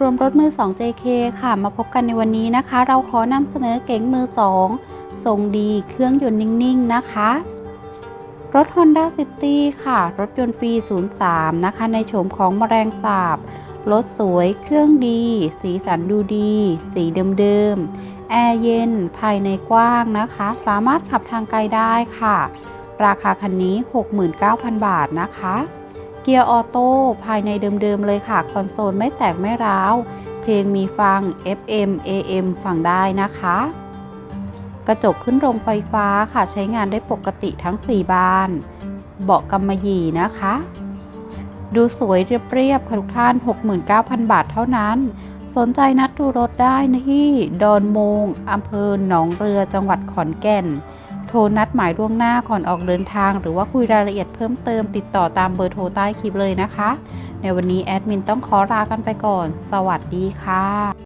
รวมรถมือ 2 JK ค่ะ มาพบกันในวันนี้นะคะ เราขอนำเสนอเก๋งมือ 2 ทรงดีเครื่องยนต์นิ่ง ๆ นะคะ รถ Honda City ค่ะ รถยนต์ปี 03 นะคะ ในโฉมของมแมลงสาบ รถสวย เครื่องดี สีสันดูดี สีเดิม ๆ แอร์เย็น ภายในกว้างนะคะ สามารถขับทางไกลได้ค่ะ ราคาคันนี้ 69,000 บาทนะคะ เกียร์ออโต้ภายในเดิมๆเลยค่ะ คอนโซลไม่แตกไม่ร้าว เพลงมีฟัง FM AM ฟังได้นะคะ กระจกขึ้นลงไฟฟ้าค่ะใช้งานได้ปกติทั้ง 4 บาน เบาะกำมะหยี่นะคะ ดูสวยเรียบๆค่ะทุกท่าน 69,000 บาทเท่านั้น สนใจนัดดูรถได้ที่ดอนโมงอำเภอหนองเรือจังหวัดขอนแก่น โทรนัดหมายล่วงหน้าก่อนออกเดินทาง หรือว่าคุยรายละเอียดเพิ่มเติมติดต่อตามเบอร์โทรใต้คลิปเลยนะคะ ในวันนี้แอดมินต้องขอลากันไปก่อน สวัสดีค่ะ